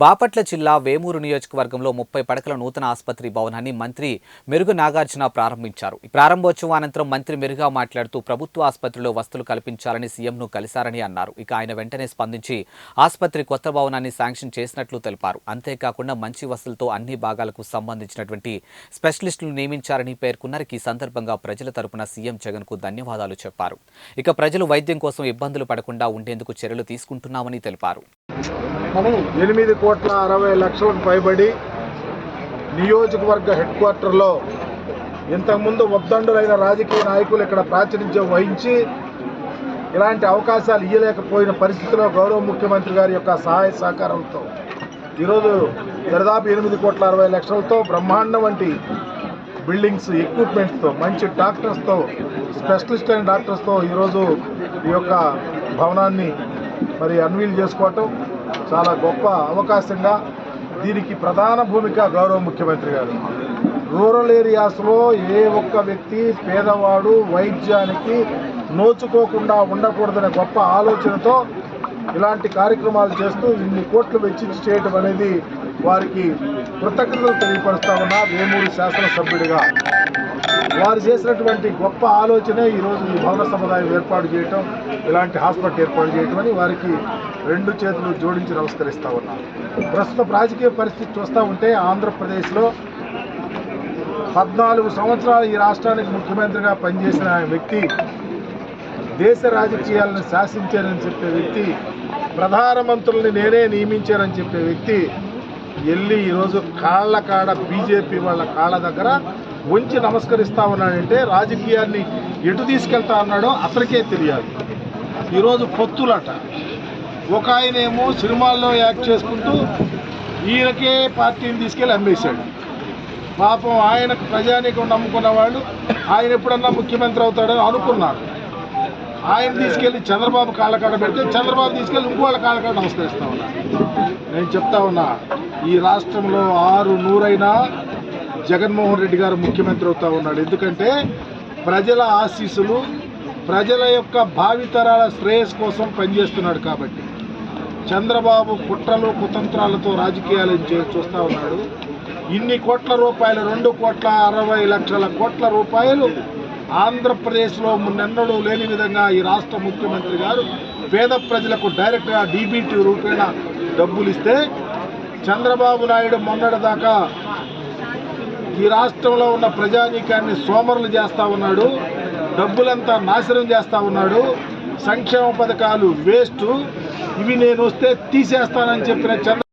బాపట్ల జిల్లా వేమూరు నియోజకవర్గంలో ముప్పై పడకల నూతన ఆసుపత్రి భవనాన్ని మంత్రి మెరుగు నాగార్జున ప్రారంభించారు. ఈ ప్రారంభోత్సవం అనంతరం మంత్రి మెరుగా మాట్లాడుతూ ప్రభుత్వ ఆసుపత్రిలో వసతులు కల్పించాలని సీఎంను కలిశారని అన్నారు. ఇక ఆయన వెంటనే స్పందించి ఆసుపత్రి కొత్త భవనాన్ని శాంక్షన్ చేసినట్లు తెలిపారు. అంతేకాకుండా మంచి వసతులతో అన్ని భాగాలకు సంబంధించినటువంటి స్పెషలిస్టులు నియమించారని పేర్కొన్నారు. ఈ సందర్భంగా ప్రజల తరపున సీఎం జగన్కు ధన్యవాదాలు చెప్పారు. ఇక ప్రజలు వైద్యం కోసం ఇబ్బందులు పడకుండా ఉండేందుకు చర్యలు తీసుకుంటున్నామని తెలిపారు. ఎనిమిది కోట్ల అరవై లక్షలకు పైబడి నియోజకవర్గ హెడ్ క్వార్టర్లో ఇంతకుముందు ఉద్దండులైన రాజకీయ నాయకులు ఇక్కడ ప్రాతినిధ్యం వహించి ఇలాంటి అవకాశాలు ఇవ్వలేకపోయిన పరిస్థితిలో గౌరవ ముఖ్యమంత్రి గారి యొక్క సహాయ సహకారంతో ఈరోజు దరిదాపు ఎనిమిది కోట్ల అరవై లక్షలతో బ్రహ్మాండం వంటి బిల్డింగ్స్ ఎక్విప్మెంట్స్తో మంచి డాక్టర్స్తో స్పెషలిస్ట్ అయిన డాక్టర్స్తో ఈరోజు ఈ యొక్క భవనాన్ని మరి అన్వీల్ చేసుకోవటం. చాలా గొప్ప అవకాశంగా దీనికి ప్రధాన భూమిక గౌరవ ముఖ్యమంత్రి గారు. రూరల్ ఏరియాస్లో ఏ ఒక్క వ్యక్తి పేదవాడు వైద్యానికి నోచుకోకుండా ఉండకూడదనే గొప్ప ఆలోచనతో ఇలాంటి కార్యక్రమాలు చేస్తూ ఇన్ని కోట్లు వెచ్చించి చేయటం అనేది వారికి కృతజ్ఞతలు తెలియపరుస్తా ఉన్నా వేమూరు శాసనసభ్యుడిగా. వారు చేసినటువంటి గొప్ప ఆలోచనే ఈరోజు ఈ భవన సముదాయం ఏర్పాటు చేయటం ఇలాంటి హాస్పిటల్ ఏర్పాటు చేయటం అని వారికి రెండు చేతులు జోడించి నమస్కరిస్తూ ఉన్నారు ప్రస్తుత రాజకీయ పరిస్థితి చూస్తూ ఉంటే ఆంధ్రప్రదేశ్లో పద్నాలుగు సంవత్సరాలు ఈ రాష్ట్రానికి ముఖ్యమంత్రిగా పనిచేసిన వ్యక్తి దేశ రాజకీయాలను శాసించారని చెప్పే వ్యక్తి ప్రధానమంత్రుల్ని నేనే నియమించారని చెప్పే వ్యక్తి వెళ్ళి ఈరోజు కాళ్ళ కాడ బీజేపీ వాళ్ళ కాళ్ళ దగ్గర ఉంచి నమస్కరిస్తా ఉన్నాడంటే రాజకీయాన్ని ఎటు తీసుకెళ్తా ఉన్నాడో అతనికే తెలియాలి. ఈరోజు పొత్తులట. ఒక ఆయనేమో సినిమాల్లో యాక్ట్ చేసుకుంటూ ఈయనకే పార్టీని తీసుకెళ్ళి అమ్మేశాడు. పాపం ఆయనకు ప్రజానీకం నమ్ముకున్న వాళ్ళు ఆయన ఎప్పుడన్నా ముఖ్యమంత్రి అవుతాడని అనుకున్నారు. ఆయన తీసుకెళ్ళి చంద్రబాబు కాళ్ళకాడ పెడితే చంద్రబాబు తీసుకెళ్ళి ఇంకోళ్ళ కాళ్ళకాడ నమస్కరిస్తా ఉన్నా నేను చెప్తా ఉన్నా ఈ రాష్ట్రంలో ఆరు నూరైనా జగన్మోహన్ రెడ్డి గారు ముఖ్యమంత్రి అవుతా ఉన్నాడు. ఎందుకంటే ప్రజల ఆశీస్సులు ప్రజల యొక్క భావితరాల శ్రేయస్ కోసం పనిచేస్తున్నాడు కాబట్టి. చంద్రబాబు కుట్రలు కుతంత్రాలతో రాజకీయాలు చూస్తూ చూస్తా ఉన్నాడు. ఇన్ని కోట్ల రూపాయలు రెండు కోట్ల అరవై లక్షల కోట్ల రూపాయలు ఆంధ్రప్రదేశ్లో మున్నెన్నడూ లేని విధంగా ఈ రాష్ట్ర ముఖ్యమంత్రి గారు పేద ప్రజలకు డైరెక్ట్గా డీబీటీ రూపేణ డబ్బులు ఇస్తే చంద్రబాబు నాయుడు మొన్నటిదాకా ఈ రాష్ట్రంలో ఉన్న ప్రజానీకాన్ని సోమరులు చేస్తా ఉన్నాడు డబ్బులంతా నాశనం చేస్తా ఉన్నాడు సంక్షేమ పథకాలు వేస్ట్ ఇవి నేను వస్తే తీసేస్తానని చెప్పిన చంద్ర